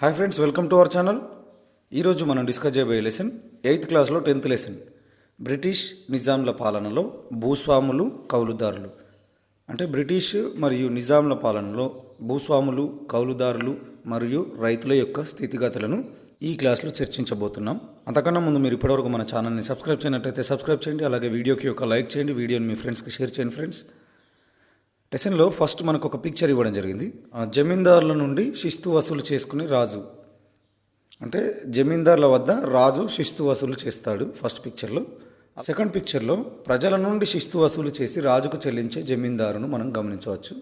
Hi friends welcome to our channel ఈరోజు మనం discuss చేయబోయే లెసన్ ఎయిత్ క్లాస్లో టెన్త్ లెసన్ బ్రిటిష్ నిజాంల పాలనలో భూస్వాములు కౌలుదారులు. అంటే బ్రిటిష్ మరియు నిజాంల పాలనలో భూస్వాములు కౌలుదారులు మరియు రైతుల యొక్క స్థితిగతులను ఈ క్లాస్లో చర్చించబోతున్నాం. అంతకన్నా ముందు మీరు ఇప్పటివరకు మన ఛానల్ని సబ్స్క్రైబ్ చేయనట్టయితే సబ్స్క్రైబ్ చేయండి అలాగే వీడియోకి ఒక లైక్ చేయండి వీడియోని మీ ఫ్రెండ్స్కి షేర్ చేయండి ఫ్రెండ్స్ లెసన్లో ఫస్ట్ మనకు ఒక పిక్చర్ ఇవ్వడం జరిగింది. ఆ జమీందారుల నుండి శిస్తు వసూలు చేసుకునే రాజు. అంటే జమీందారుల వద్ద రాజు శిస్తు వసూలు చేస్తాడు ఫస్ట్ పిక్చర్లో. సెకండ్ పిక్చర్లో ప్రజల నుండి శిస్తు వసూలు చేసి రాజుకు చెల్లించే జమీందారును మనం గమనించవచ్చు.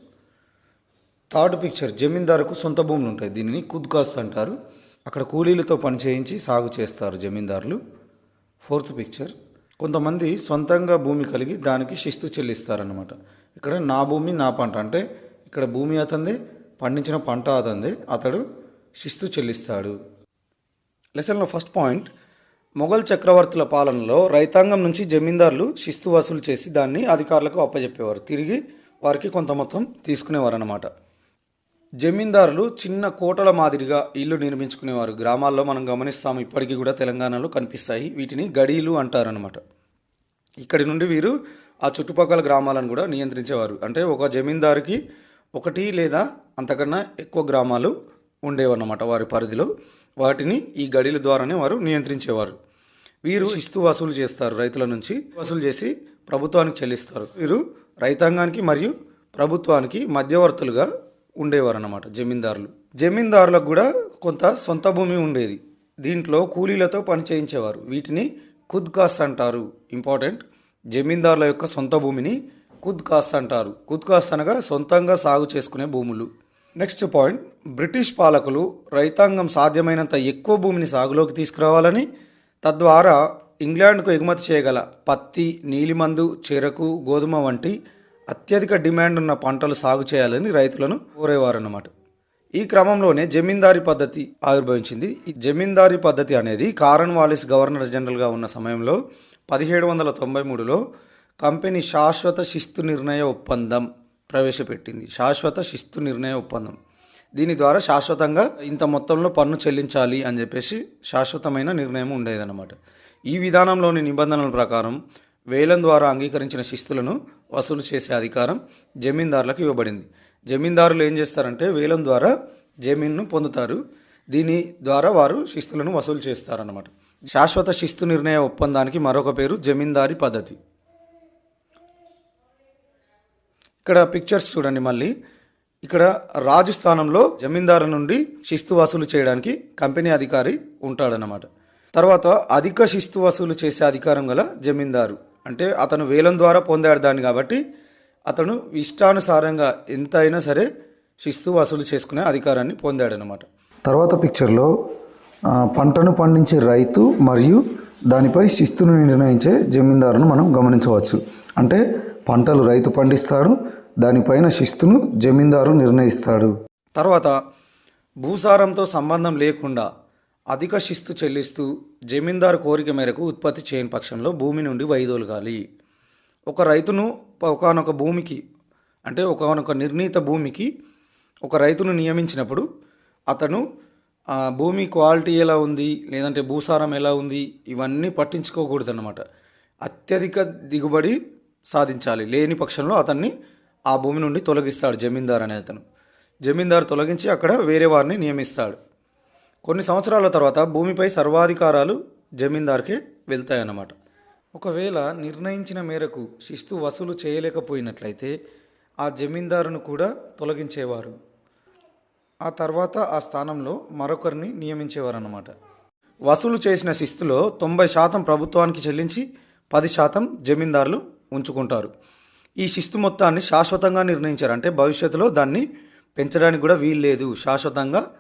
థర్డ్ పిక్చర్ జమీందారుకు సొంత భూములు ఉంటాయి. దీనిని కుద్కాస్త్ అంటారు. అక్కడ కూలీలతో పని చేయించి సాగు చేస్తారు జమీందారులు. ఫోర్త్ పిక్చర్ కొంతమంది సొంతంగా భూమి కలిగి దానికి శిస్తు చెల్లిస్తారన్నమాట. ఇక్కడ నా భూమి నా పంట. అంటే ఇక్కడ భూమి అతంది పండించిన పంట అతంది. అతడు శిస్తు చెల్లిస్తాడు. లెసన్లో ఫస్ట్ పాయింట్ మొఘల్ చక్రవర్తుల పాలనలో రైతాంగం నుంచి జమీందారులు శిస్తు వసూలు చేసి దాన్ని అధికారులకు అప్పజెప్పేవారు. తిరిగి వారికి కొంత మొత్తం తీసుకునేవారు అన్నమాట జమీందారులు చిన్న కోటల మాదిరిగా ఇల్లు నిర్మించుకునేవారు. గ్రామాల్లో మనం గమనిస్తాము ఇప్పటికీ కూడా తెలంగాణలో కనిపిస్తాయి. వీటిని గడీలు అంటారనమాట ఇక్కడి నుండి వీరు ఆ చుట్టుపక్కల గ్రామాలను కూడా నియంత్రించేవారు. అంటే ఒక జమీందారుకి ఒకటి లేదా అంతకన్నా ఎక్కువ గ్రామాలు ఉండేవన్నమాట వారి పరిధిలో. వాటిని ఈ గడిల ద్వారానే వారు నియంత్రించేవారు. వీరు ఇస్తు వసూలు చేస్తారు రైతుల నుంచి. వసూలు చేసి ప్రభుత్వానికి చెల్లిస్తారు. వీరు రైతాంగానికి మరియు ప్రభుత్వానికి మధ్యవర్తులుగా ఉండేవారు అన్నమాట జమీందారులు. జమీందారులకు కూడా కొంత సొంత భూమి ఉండేది. దీంట్లో కూలీలతో పని చేయించేవారు వీటిని ఖుద్ కాస్ అంటారు. ఇంపార్టెంట్. జమీందారుల యొక్క సొంత భూమిని కుద్కాస్ అంటారు. కుద్కాస్ అనగా సొంతంగా సాగు చేసుకునే భూములు. Next point. బ్రిటిష్ పాలకులు రైతాంగం సాధ్యమైనంత ఎక్కువ భూమిని సాగులోకి తీసుకురావాలని తద్వారా ఇంగ్లాండ్కు ఎగుమతి చేయగల పత్తి నీలిమందు చెరకు గోధుమ వంటి అత్యధిక డిమాండ్ ఉన్న పంటలు సాగు చేయాలని రైతులను కోరేవారన్నమాట. ఈ క్రమంలోనే జమీందారీ పద్ధతి ఆవిర్భవించింది. ఈ జమీందారీ పద్ధతి అనేది కారన్ వాలిస్ గవర్నర్ జనరల్గా ఉన్న సమయంలో పదిహేడు వందల తొంభై మూడులో కంపెనీ శాశ్వత శిస్తు నిర్ణయ ఒప్పందం ప్రవేశపెట్టింది. శాశ్వత శిస్తు నిర్ణయ ఒప్పందం. దీని ద్వారా శాశ్వతంగా ఇంత మొత్తంలో పన్ను చెల్లించాలి అని చెప్పేసి శాశ్వతమైన నిర్ణయం ఉండేదన్నమాట. ఈ విధానంలోని నిబంధనల ప్రకారం వేలం ద్వారా అంగీకరించిన శిస్తులను వసూలు చేసే అధికారం జమీందారులకు ఇవ్వబడింది. జమీందారులు ఏం చేస్తారంటే వేలం ద్వారా జమీన్ను పొందుతారు. దీని ద్వారా వారు శిస్తులను వసూలు చేస్తారన్నమాట. శాశ్వత శిస్తు నిర్ణయ ఒప్పందానికి మరొక పేరు జమీందారీ పద్ధతి. ఇక్కడ పిక్చర్స్ చూడండి మళ్ళీ. ఇక్కడ రాజు స్థానంలో జమీందారు నుండి శిస్తు వసూలు చేయడానికి కంపెనీ అధికారి ఉంటాడనమాట తర్వాత అధిక శిస్తు వసూలు చేసే అధికారం గల జమీందారు. అంటే అతను వేలం ద్వారా పొందాడు దాన్ని కాబట్టి అతను ఇష్టానుసారంగా ఎంత అయినా సరే శిస్తు వసూలు చేసుకునే అధికారాన్ని పొందాడనమాట తర్వాత పిక్చర్లో పంటను పండించే రైతు మరియు దానిపై శిస్తును నిర్ణయించే జమీందారును మనం గమనించవచ్చు. అంటే పంటలు రైతు పండిస్తాడు దానిపైన శిస్తును జమీందారు నిర్ణయిస్తాడు. తర్వాత భూసారంతో సంబంధం లేకుండా అధిక శిస్తు చెల్లిస్తూ జమీందారు కోరిక మేరకు ఉత్పత్తి చేయని పక్షంలో భూమి నుండి వైదొలగాలి. ఒక రైతును ఒకనొక భూమికి అంటే ఒకనొక నిర్ణీత భూమికి ఒక రైతును నియమించినప్పుడు అతను ఆ భూమి క్వాలిటీ ఎలా ఉంది లేదంటే భూసారం ఎలా ఉంది ఇవన్నీ పట్టించుకోకూడదు అన్నమాట అత్యధిక దిగుబడి సాధించాలి. లేని పక్షంలో అతన్ని ఆ భూమి నుండి తొలగిస్తాడు జమీందార్ అనే అతను. జమీందారు తొలగించి అక్కడ వేరే వారిని నియమిస్తాడు. కొన్ని సంవత్సరాల తర్వాత భూమిపై సర్వాధికారాలు జమీందార్కే వెళ్తాయన్నమాట. ఒకవేళ నిర్ణయించిన మేరకు శిస్తు వసూలు చేయలేకపోయినట్లయితే ఆ జమీందారును కూడా తొలగించేవారు. ఆ తర్వాత ఆ స్థానంలో మరొకరిని నియమించేవారన్నమాట. వసూలు చేసిన శిస్తులో తొంభై శాతం ప్రభుత్వానికి చెల్లించి పది శాతం జమీందారులు ఉంచుకుంటారు. ఈ శిస్తు మొత్తాన్ని శాశ్వతంగా నిర్ణయించారు. అంటే భవిష్యత్తులో దాన్ని పెంచడానికి కూడా వీలు లేదు. శాశ్వతంగా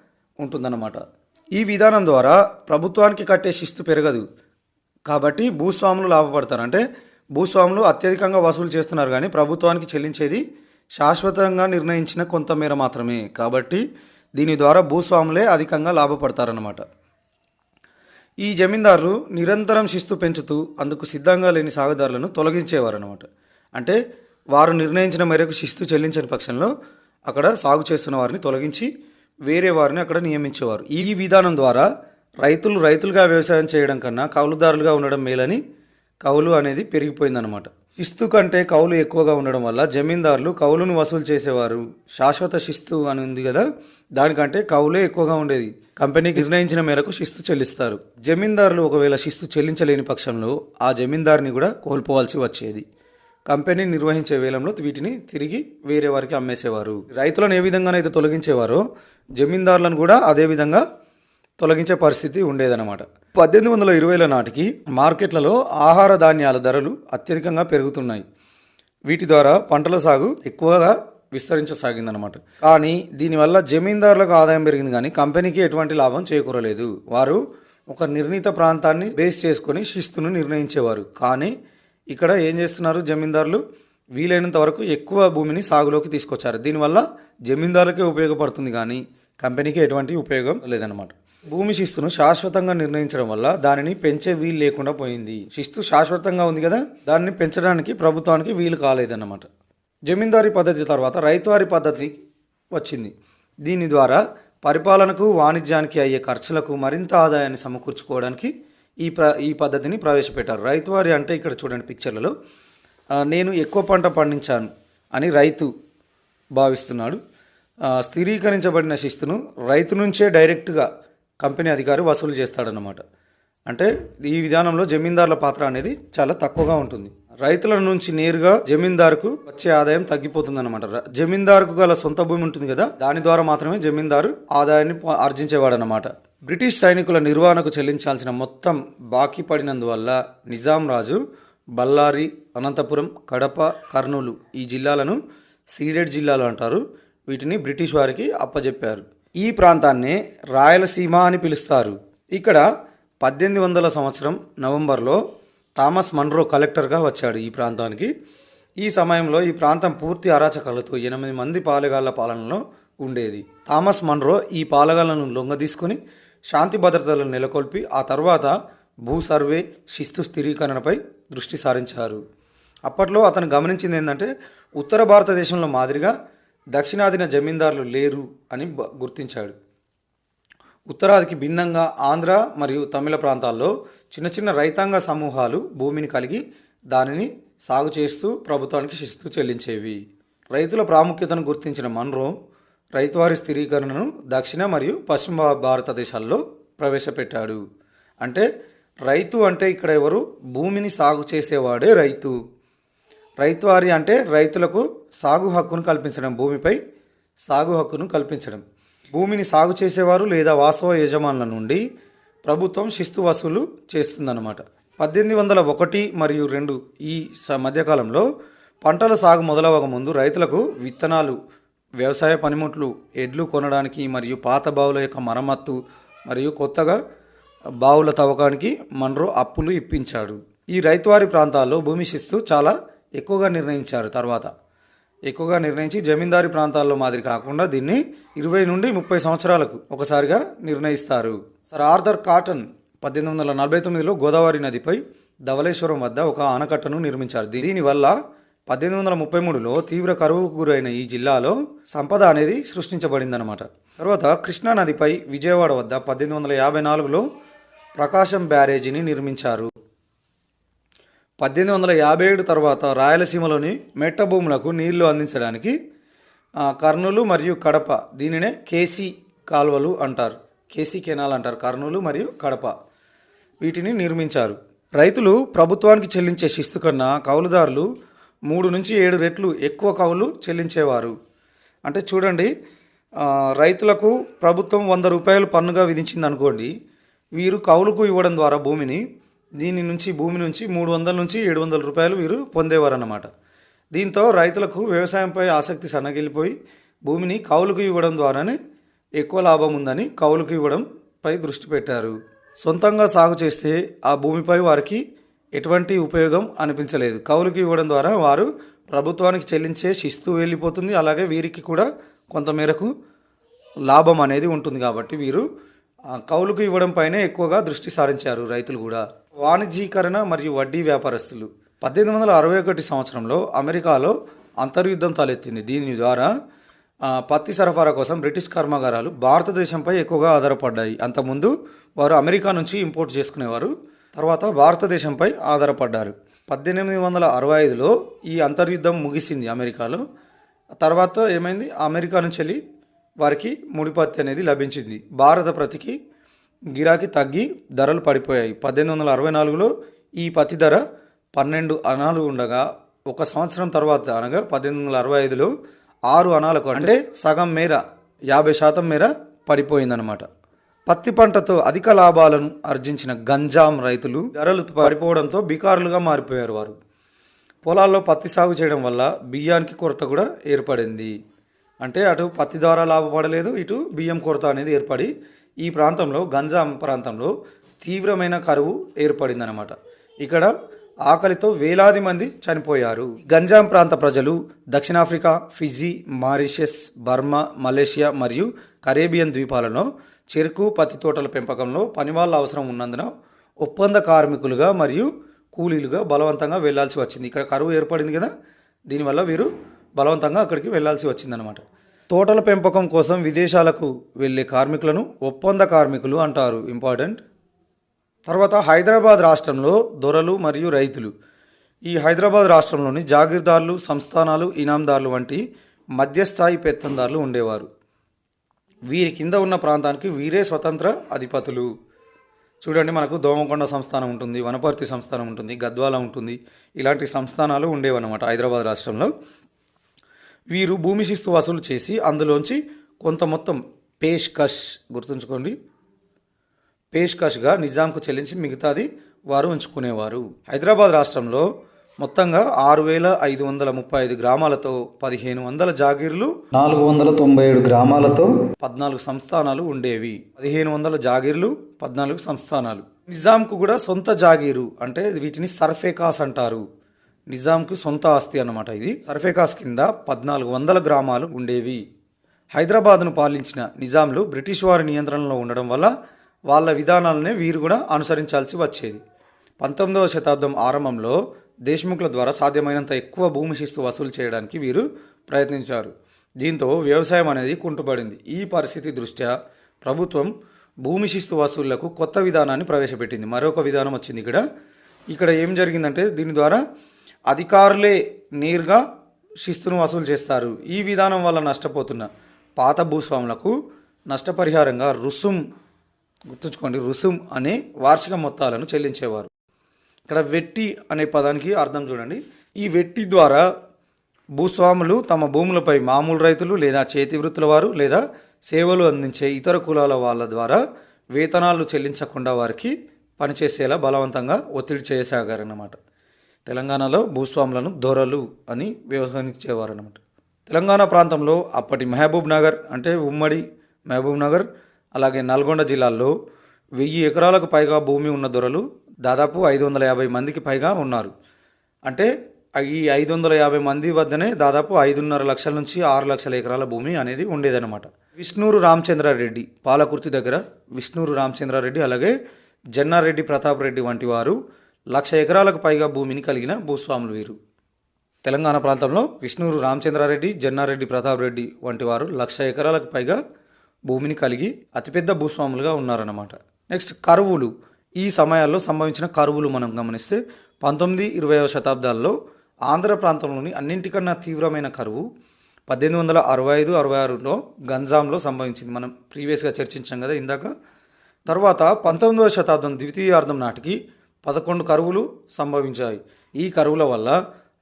ఉంటుందన్నమాట. ఈ విధానం ద్వారా ప్రభుత్వానికి కట్టే శిస్తు పెరగదు. కాబట్టి భూస్వాములు లాభపడతారు. అంటే భూస్వాములు అత్యధికంగా వసూలు చేస్తున్నారు. కానీ ప్రభుత్వానికి చెల్లించేది శాశ్వతంగా నిర్ణయించిన కొంతమేర మాత్రమే. కాబట్టి దీని ద్వారా భూస్వాములే అధికంగా లాభపడతారన్నమాట. ఈ జమీందారులు నిరంతరం శిస్తు పెంచుతూ అందుకు సిద్ధంగా లేని సాగుదారులను తొలగించేవారన్నమాట. అంటే వారు నిర్ణయించిన మేరకు శిస్తు చెల్లించని పక్షంలో అక్కడ సాగు చేస్తున్న వారిని తొలగించి వేరే వారిని అక్కడ నియమించేవారు. ఈ విధానం ద్వారా రైతులు రైతులుగా వ్యవసాయం చేయడం కన్నా కౌలుదారులుగా ఉండడం మేలని కౌలు అనేది పెరిగిపోయిందనమాట శిస్తు కంటే కౌలు ఎక్కువగా ఉండడం వల్ల జమీందారులు కౌలును వసూలు చేసేవారు. శాశ్వత శిస్తు అని ఉంది కదా దానికంటే కౌలే ఎక్కువగా ఉండేది. కంపెనీకి నిర్ణయించిన మేరకు శిస్తు చెల్లిస్తారు. జమీందారులు ఒకవేళ శిస్తు చెల్లించలేని పక్షంలో ఆ జమీందారిని కూడా కోల్పోవాల్సి వచ్చేది. కంపెనీ నిర్వహించే వేలంలో వీటిని తిరిగి వేరే వారికి అమ్మేసేవారు. రైతులను ఏ విధంగానైతే తొలగించేవారో జమీందారులను కూడా అదే విధంగా తొలగించే పరిస్థితి ఉండేదన్నమాట. పద్దెనిమిది వందల ఇరవైల నాటికి మార్కెట్లలో ఆహార ధాన్యాల ధరలు అత్యధికంగా పెరుగుతున్నాయి. వీటి ద్వారా పంటల సాగు ఎక్కువగా విస్తరించసాగిందనమాట కానీ దీనివల్ల జమీందారులకు ఆదాయం పెరిగింది కానీ కంపెనీకి ఎటువంటి లాభం చేకూరలేదు. వారు ఒక నిర్ణీత ప్రాంతాన్ని బేస్ చేసుకొని శిస్తును నిర్ణయించేవారు. కానీ ఇక్కడ ఏం చేస్తున్నారు జమీందారులు? వీలైనంత వరకు ఎక్కువ భూమిని సాగులోకి తీసుకొచ్చారు. దీనివల్ల జమీందారులకే ఉపయోగపడుతుంది కానీ కంపెనీకి ఎటువంటి ఉపయోగం లేదనమాట భూమి శిస్తును శాశ్వతంగా నిర్ణయించడం వల్ల దానిని పెంచే వీలు లేకుండా పోయింది. శిస్తు శాశ్వతంగా ఉంది కదా? దాన్ని పెంచడానికి ప్రభుత్వానికి వీలు కాలేదన్నమాట. జమీందారీ పద్ధతి తర్వాత రైతువారి పద్ధతి వచ్చింది. దీని ద్వారా పరిపాలనకు వాణిజ్యానికి అయ్యే ఖర్చులకు మరింత ఆదాయాన్ని సమకూర్చుకోవడానికి ఈ ప్ర ఈ పద్ధతిని ప్రవేశపెట్టారు. రైతువారి అంటే ఇక్కడ చూడండి పిక్చర్లలో నేను ఎక్కువ పంట పండించాను అని రైతు భావిస్తున్నాడు. స్థిరీకరించబడిన శిస్తును రైతు నుంచే డైరెక్ట్గా కంపెనీ అధికారి వసూలు చేస్తాడనమాట అంటే ఈ విధానంలో జమీందారుల పాత్ర అనేది చాలా తక్కువగా ఉంటుంది. రైతుల నుంచి నేరుగా జమీందారుకు వచ్చే ఆదాయం తగ్గిపోతుంది అనమాట జమీందారుకు గల సొంత భూమి ఉంటుంది కదా దాని ద్వారా మాత్రమే జమీందారు ఆదాయాన్ని ప- ఆర్జించేవాడనమాట బ్రిటిష్ సైనికుల నిర్వహణకు చెల్లించాల్సిన మొత్తం బాకీ పడినందువల్ల నిజాం రాజు బళ్ళారి అనంతపురం కడప కర్నూలు ఈ జిల్లాలను సీడెడ్ జిల్లాలు అంటారు. వీటిని బ్రిటిష్ వారికి అప్పజెప్పారు. ఈ ప్రాంతాన్ని రాయలసీమ అని పిలుస్తారు. ఇక్కడ పద్దెనిమిది వందల సంవత్సరం నవంబర్లో థామస్ మన్రో కలెక్టర్గా వచ్చాడు ఈ ప్రాంతానికి. ఈ సమయంలో ఈ ప్రాంతం పూర్తి అరాచకాలతో ఎనిమిది మంది పాలెగాళ్ళ పాలనలో ఉండేది. థామస్ మన్రో ఈ పాలగాళ్ళను లొంగదీసుకుని శాంతి భద్రతలను నెలకొల్పి ఆ తర్వాత భూ సర్వే శిస్తు స్థిరీకరణపై దృష్టి సారించారు. అప్పట్లో అతను గమనించింది ఏంటంటే ఉత్తర భారతదేశంలో మాదిరిగా దక్షిణాదిన జమీందారులు లేరు అని బ- గుర్తించాడు. ఉత్తరాదికి భిన్నంగా ఆంధ్ర మరియు తమిళ ప్రాంతాల్లో చిన్న చిన్న రైతాంగ సమూహాలు భూమిని కలిగి దానిని సాగు చేస్తూ ప్రభుత్వానికి శిస్తు చెల్లించేవి. రైతుల ప్రాముఖ్యతను గుర్తించిన మన్రో రైతువారి స్థిరీకరణను దక్షిణ మరియు పశ్చిమ భారతదేశాల్లో ప్రవేశపెట్టాడు. అంటే రైతు అంటే ఇక్కడ ఎవరు? భూమిని సాగు చేసేవాడే రైతు. రైతువారి అంటే రైతులకు సాగు హక్కును కల్పించడం భూమిపై సాగు హక్కును కల్పించడం. భూమిని సాగు చేసేవారు లేదా వాస్తవ యజమానుల నుండి ప్రభుత్వం శిస్తు వసూలు చేస్తుందన్నమాట. పద్దెనిమిది వందల ఒకటి మరియు రెండు ఈ స- మధ్యకాలంలో పంటల సాగు మొదలవక ముందు రైతులకు విత్తనాలు వ్యవసాయ పనిముట్లు ఎడ్లు కొనడానికి మరియు పాత బావుల యొక్క మరమ్మత్తు మరియు కొత్తగా బావుల తవ్వకానికి మన్రో అప్పులు ఇప్పించాడు. ఈ రైతువారి ప్రాంతాల్లో భూమి శిస్తు చాలా ఎక్కువగా నిర్ణయించారు తర్వాత. ఎక్కువగా నిర్ణయించి జమీందారీ ప్రాంతాల్లో మాదిరి కాకుండా దీన్ని ఇరవై నుండి ముప్పై సంవత్సరాలకు ఒకసారిగా నిర్ణయిస్తారు. సర్ ఆర్థర్ కాటన్ పద్దెనిమిది వందల నలభై తొమ్మిదిలో గోదావరి నదిపై ధవళేశ్వరం వద్ద ఒక ఆనకట్టను నిర్మించారు. దీనివల్ల పద్దెనిమిది వందల ముప్పై మూడులో తీవ్ర కరువుకు గురైన ఈ జిల్లాలో సంపద అనేది సృష్టించబడిందనమాట తర్వాత కృష్ణా నదిపై విజయవాడ వద్ద పద్దెనిమిది వందల యాభై నాలుగులో ప్రకాశం బ్యారేజీని నిర్మించారు. పద్దెనిమిది వందల యాభై ఏడు తర్వాత రాయలసీమలోని మెట్ట భూములకు నీళ్ళు అందించడానికి కర్నూలు మరియు కడప దీనినే కేసీ కాలువలు అంటారు. కేసీ కెనాల్ అంటారు. కర్నూలు మరియు కడప వీటిని నిర్మించారు. రైతులు ప్రభుత్వానికి చెల్లించే శిస్తు కన్నా కౌలుదారులు మూడు నుంచి ఏడు రెట్లు ఎక్కువ కౌలు చెల్లించేవారు. అంటే చూడండి రైతులకు ప్రభుత్వం వంద రూపాయలు పన్నుగా విధించింది అనుకోండి వీరు కౌలుకు ఇవ్వడం ద్వారా భూమిని దీని నుంచి భూమి నుంచి మూడు వందల నుంచి ఏడు వందల రూపాయలు వీరు పొందేవారు అన్నమాట దీంతో రైతులకు వ్యవసాయంపై ఆసక్తి సన్నగిలిపోయి భూమిని కౌలుకు ఇవ్వడం ద్వారానే ఎక్కువ లాభం ఉందని కౌలుకు ఇవ్వడంపై దృష్టి పెట్టారు. సొంతంగా సాగు చేస్తే ఆ భూమిపై వారికి ఎటువంటి ఉపయోగం అనిపించలేదు. కౌలుకి ఇవ్వడం ద్వారా వారు ప్రభుత్వానికి చెల్లించే శిస్తు వెళ్ళిపోతుంది. అలాగే వీరికి కూడా కొంతమేరకు లాభం అనేది ఉంటుంది కాబట్టి వీరు కౌలుకు ఇవ్వడం పైనే ఎక్కువగా దృష్టి సారించారు రైతులు కూడా. వాణిజ్యీకరణ మరియు వడ్డీ వ్యాపారస్తులు. పద్దెనిమిది వందల అరవై ఒకటి సంవత్సరంలో అమెరికాలో అంతర్యుద్ధం తలెత్తింది. దీని ద్వారా పత్తి సరఫరా కోసం బ్రిటిష్ కర్మాగారాలు భారతదేశంపై ఎక్కువగా ఆధారపడ్డాయి. అంతకుముందు వారు అమెరికా నుంచి ఇంపోర్ట్ చేసుకునేవారు. తర్వాత భారతదేశంపై ఆధారపడ్డారు. పద్దెనిమిది వందల అరవై ఐదులో ఈ అంతర్యుద్ధం ముగిసింది అమెరికాలో. తర్వాత ఏమైంది? అమెరికా నుంచి వెళ్ళి వారికి ముడిపత్తి అనేది లభించింది. భారత ప్రతికి గిరాకీ తగ్గి ధరలు పడిపోయాయి. పద్దెనిమిది వందల అరవై నాలుగులో ఈ పత్తి ధర పన్నెండు అణాలు ఉండగా ఒక సంవత్సరం తర్వాత అనగా పద్దెనిమిది వందల అరవై ఐదులో ఆరు అణాలకు అంటే సగం మేర యాభై శాతం మేర పడిపోయిందనమాట పత్తి పంటతో అధిక లాభాలను ఆర్జించిన గంజాం రైతులు ధరలు పడిపోవడంతో బికారులుగా మారిపోయారు వారు. పొలాల్లో పత్తి సాగు చేయడం వల్ల బియ్యానికి కొరత కూడా ఏర్పడింది. అంటే అటు పత్తి ద్వారా లాభపడలేదు ఇటు బియ్యం కొరత అనేది ఏర్పడి ఈ ప్రాంతంలో గంజాం ప్రాంతంలో తీవ్రమైన కరువు ఏర్పడిందనమాట ఇక్కడ ఆకలితో వేలాది మంది చనిపోయారు. గంజాం ప్రాంత ప్రజలు దక్షిణాఫ్రికా ఫిజీ మారిషస్ బర్మా మలేషియా మరియు కరేబియన్ ద్వీపాలలో చెరుకు పత్తి తోటల పెంపకంలో పనివాళ్ళ అవసరం ఉన్నందున ఒప్పంద కార్మికులుగా మరియు కూలీలుగా బలవంతంగా వెళ్ళాల్సి వచ్చింది. ఇక్కడ కరువు ఏర్పడింది కదా? దీనివల్ల వీరు బలవంతంగా అక్కడికి వెళ్ళాల్సి వచ్చిందనమాట తోటల పెంపకం కోసం విదేశాలకు వెళ్ళే కార్మికులను ఒప్పంద కార్మికులు అంటారు. ఇంపార్టెంట్. తర్వాత హైదరాబాద్ రాష్ట్రంలో దొరలు మరియు రైతులు. ఈ హైదరాబాద్ రాష్ట్రంలోని జాగీర్దారులు సంస్థానాలు ఇనాందారులు వంటి మధ్యస్థాయి పెత్తందారులు ఉండేవారు. వీరి కింద ఉన్న ప్రాంతానికి వీరే స్వతంత్ర అధిపతులు. చూడండి మనకు దోమకొండ సంస్థానం ఉంటుంది వనపర్తి సంస్థానం ఉంటుంది గద్వాల ఉంటుంది. ఇలాంటి సంస్థానాలు ఉండేవన్నమాట హైదరాబాద్ రాష్ట్రంలో. వీరు భూమి శిస్తు వసూలు చేసి అందులోంచి కొంత మొత్తం పేష్కష్ గుర్తుంచుకోండి. పేష్కష్గా నిజాంకు చెల్లించి మిగతాది వారు ఉంచుకునేవారు. హైదరాబాద్ రాష్ట్రంలో మొత్తంగా ఆరు వేల ఐదు వందల ముప్పై ఐదు గ్రామాలతో పదిహేను వందల జాగీర్లు నాలుగు వందల తొంభై ఏడు గ్రామాలతో పద్నాలుగు సంస్థానాలు ఉండేవి. పదిహేను వందల జాగీర్లు పద్నాలుగు సంస్థానాలు. నిజాంకు కూడా సొంత జాగీరు అంటే వీటిని సర్ఫేకాస్ అంటారు. నిజాంకు సొంత ఆస్తి అన్నమాట ఇది. సర్ఫేకాస్ కింద పద్నాలుగు వందల గ్రామాలు ఉండేవి. హైదరాబాద్ను పాలించిన నిజాంలు బ్రిటిష్ వారి నియంత్రణలో ఉండడం వల్ల వాళ్ళ విధానాలనే వీరు కూడా అనుసరించాల్సి వచ్చేది. పంతొమ్మిదవ శతాబ్దం ఆరంభంలో దేశ్ముఖుల ద్వారా సాధ్యమైనంత ఎక్కువ భూమి శిస్తు వసూలు చేయడానికి వీరు ప్రయత్నించారు. దీంతో వ్యవసాయం అనేది కుంటుపడింది. ఈ పరిస్థితి దృష్ట్యా ప్రభుత్వం భూమి శిస్తు వసూళ్ళకు కొత్త విధానాన్ని ప్రవేశపెట్టింది. మరొక విధానం వచ్చింది ఇక్కడ. ఇక్కడ ఏం జరిగిందంటే దీని ద్వారా అధికారులే నేరుగా శిస్తును వసూలు చేస్తారు. ఈ విధానం వల్ల నష్టపోతున్న పాత భూస్వాములకు నష్టపరిహారంగా రుసుం గుర్తుంచుకోండి రుసుం అనే వార్షిక మొత్తాలను చెల్లించేవారు. ఇక్కడ వెట్టి అనే పదానికి అర్థం చూడండి. ఈ వెట్టి ద్వారా భూస్వాములు తమ భూములపై మామూలు రైతులు లేదా చేతి వృత్తుల వారు లేదా సేవలు అందించే ఇతర కులాల వాళ్ళ ద్వారా వేతనాలు చెల్లించకుండా వారికి పనిచేసేలా బలవంతంగా ఒత్తిడి చేయసాగారన్నమాట. తెలంగాణలో భూస్వాములను దొరలు అని వ్యవహరించేవారన్నమాట. తెలంగాణ ప్రాంతంలో అప్పటి మహబూబ్ నగర్ అంటే ఉమ్మడి మహబూబ్ నగర్ అలాగే నల్గొండ జిల్లాల్లో వెయ్యి ఎకరాలకు పైగా భూమి ఉన్న దొరలు దాదాపు ఐదు వందల యాభై మందికి పైగా ఉన్నారు. అంటే ఈ ఐదు వందల యాభై మంది వద్దనే దాదాపు ఐదున్నర లక్షల నుంచి ఆరు లక్షల ఎకరాల భూమి అనేది ఉండేదన్నమాట. విష్ణూరు రామచంద్రారెడ్డి పాలకుర్తి దగ్గర విష్ణూరు రామచంద్రారెడ్డి అలాగే జన్నారెడ్డి ప్రతాప్ రెడ్డి వంటి వారు లక్ష ఎకరాలకు పైగా భూమిని కలిగిన భూస్వాములు వీరు. తెలంగాణ ప్రాంతంలో విష్ణూరు రామచంద్రారెడ్డి జన్నారెడ్డి ప్రతాప్ రెడ్డి వంటి వారు లక్ష ఎకరాలకు పైగా భూమిని కలిగి అతిపెద్ద భూస్వాములుగా ఉన్నారన్నమాట. నెక్స్ట్ కరువులు. ఈ సమయాల్లో సంభవించిన కరువులు మనం గమనిస్తే పంతొమ్మిది ఇరవైవ శతాబ్దాల్లో ఆంధ్ర ప్రాంతంలోని అన్నింటికన్నా తీవ్రమైన కరువు పద్దెనిమిది వందల అరవై ఐదు అరవై ఆరులో గంజాంలో సంభవించింది. మనం ప్రీవియస్గా చర్చించాం కదా ఇందాక. తర్వాత పంతొమ్మిదవ శతాబ్దం ద్వితీయార్థం నాటికి పదకొండు కరువులు సంభవించాయి. ఈ కరువుల వల్ల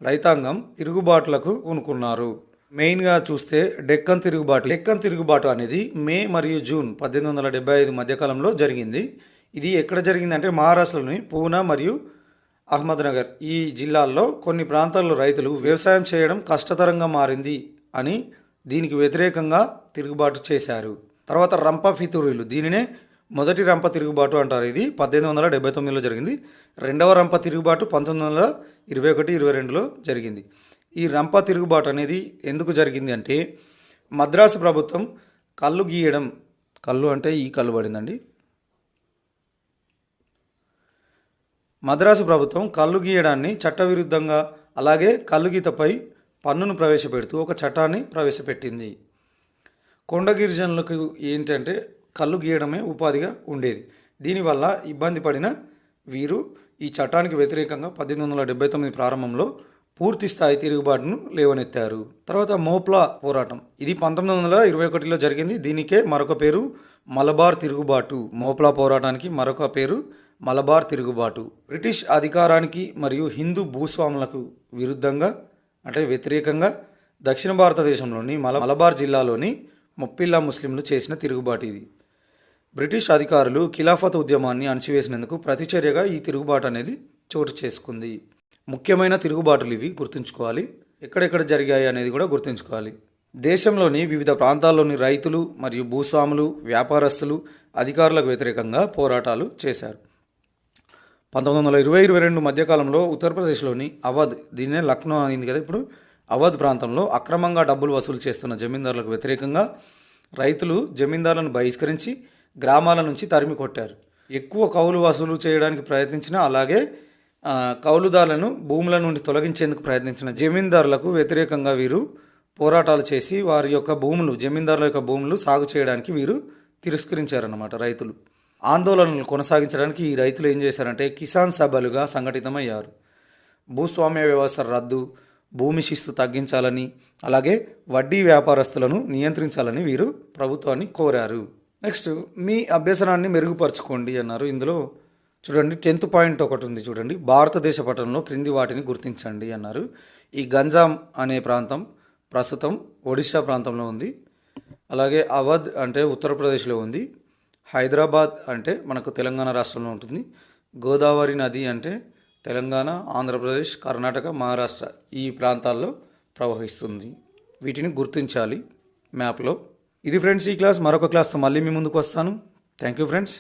రైతాంగం తిరుగుబాట్లకు కొనుక్కున్నారు మెయిన్గా చూస్తే డెక్కన్ తిరుగుబాటు. డెక్కన్ తిరుగుబాటు అనేది మే మరియు జూన్ పద్దెనిమిది వందల డెబ్బై ఐదు మధ్యకాలంలో జరిగింది. ఇది ఎక్కడ జరిగిందంటే మహారాష్ట్రలోని పూనా మరియు అహ్మద్నగర్ ఈ జిల్లాల్లో కొన్ని ప్రాంతాల్లో రైతులు వ్యవసాయం చేయడం కష్టతరంగా మారింది అని దీనికి వ్యతిరేకంగా తిరుగుబాటు చేశారు. తర్వాత రంప ఫితూరీలు. దీనినే మొదటి రంప తిరుగుబాటు అంటారు ఇది. పద్దెనిమిది వందల డెబ్బై తొమ్మిదిలో జరిగింది. రెండవ రంప తిరుగుబాటు పంతొమ్మిది వందల ఇరవై ఒకటి ఇరవై రెండులో జరిగింది. ఈ రంప తిరుగుబాటు అనేది ఎందుకు జరిగింది అంటే మద్రాసు ప్రభుత్వం కళ్ళు గీయడం కళ్ళు అంటే ఈ కళ్ళు పడిందండి. మద్రాసు ప్రభుత్వం కళ్ళు గీయడాన్ని చట్టవిరుద్ధంగా అలాగే కళ్ళు గీతపై పన్నును ప్రవేశపెడుతూ ఒక చట్టాన్ని ప్రవేశపెట్టింది. కొండ గిరిజనులకు ఏంటంటే కళ్ళు గీయడమే ఉపాధిగా ఉండేది. దీనివల్ల ఇబ్బంది పడిన వీరు ఈ చట్టానికి వ్యతిరేకంగా పద్దెనిమిది వందల డెబ్బై తొమ్మిది ప్రారంభంలో పూర్తి స్థాయి తిరుగుబాటును లేవనెత్తారు. తర్వాత మోప్లా పోరాటం. ఇది పంతొమ్మిది వందల ఇరవై ఒకటిలో జరిగింది. దీనికే మరొక పేరు మలబార్ తిరుగుబాటు. మోప్లా పోరాటానికి మరొక పేరు మలబార్ తిరుగుబాటు. బ్రిటిష్ అధికారానికి మరియు హిందూ భూస్వాములకు విరుద్ధంగా అంటే వ్యతిరేకంగా దక్షిణ భారతదేశంలోని మల మలబార్ జిల్లాలోని మొప్పిల్లా ముస్లింలు చేసిన తిరుగుబాటు ఇది. బ్రిటిష్ అధికారులు ఖిలాఫత్ ఉద్యమాన్ని అణచివేసినందుకు ప్రతిచర్యగా ఈ తిరుగుబాటు అనేది చోటు చేసుకుంది. ముఖ్యమైన తిరుగుబాటులు ఇవి గుర్తుంచుకోవాలి. ఎక్కడెక్కడ జరిగాయి అనేది కూడా గుర్తుంచుకోవాలి. దేశంలోని వివిధ ప్రాంతాల్లోని రైతులు మరియు భూస్వాములు వ్యాపారస్తులు అధికారులకు వ్యతిరేకంగా పోరాటాలు చేశారు. పంతొమ్మిది వందల ఇరవై ఇరవై రెండు మధ్యకాలంలో ఉత్తరప్రదేశ్లోని అవధ్ దీన్నే లక్నో అయింది కదా ఇప్పుడు అవధ్ ప్రాంతంలో అక్రమంగా డబ్బులు వసూలు చేస్తున్న జమీందారులకు వ్యతిరేకంగా రైతులు జమీందారులను బహిష్కరించి గ్రామాల నుంచి తరిమి కొట్టారు. ఎక్కువ కౌలు వసూలు చేయడానికి ప్రయత్నించిన అలాగే కౌలుదారులను భూముల నుండి తొలగించేందుకు ప్రయత్నించిన జమీందారులకు వ్యతిరేకంగా వీరు పోరాటాలు చేసి వారి యొక్క భూములు జమీందారుల యొక్క భూములు సాగు చేయడానికి వీరు తిరస్కరించారన్నమాట రైతులు. ఆందోళనలు కొనసాగించడానికి ఈ రైతులు ఏం చేశారంటే కిసాన్ సభలుగా సంఘటితమయ్యారు. భూస్వామ్య వ్యవస్థ రద్దు భూమి శిస్తు తగ్గించాలని అలాగే వడ్డీ వ్యాపారస్తులను నియంత్రించాలని వీరు ప్రభుత్వాన్ని కోరారు. నెక్స్ట్ మీ అభ్యసనాన్ని మెరుగుపరచుకోండి అన్నారు. ఇందులో చూడండి టెన్త్ పాయింట్ ఒకటి ఉంది చూడండి. భారతదేశ పట్టణంలో క్రింది వాటిని గుర్తించండి అన్నారు. ఈ గంజాం అనే ప్రాంతం ప్రస్తుతం ఒడిశా ప్రాంతంలో ఉంది. అలాగే అవధ్ అంటే ఉత్తరప్రదేశ్లో ఉంది. హైదరాబాద్ అంటే మనకు తెలంగాణ రాష్ట్రంలో ఉంటుంది. గోదావరి నది అంటే తెలంగాణ ఆంధ్రప్రదేశ్ కర్ణాటక మహారాష్ట్ర ఈ ప్రాంతాల్లో ప్రవహిస్తుంది. వీటిని గుర్తించాలి మ్యాప్లో. ఇది ఫ్రెండ్స్ ఈ క్లాస్ మరొక క్లాస్తో మళ్ళీ మీ ముందుకు వస్తాను. Thank you friends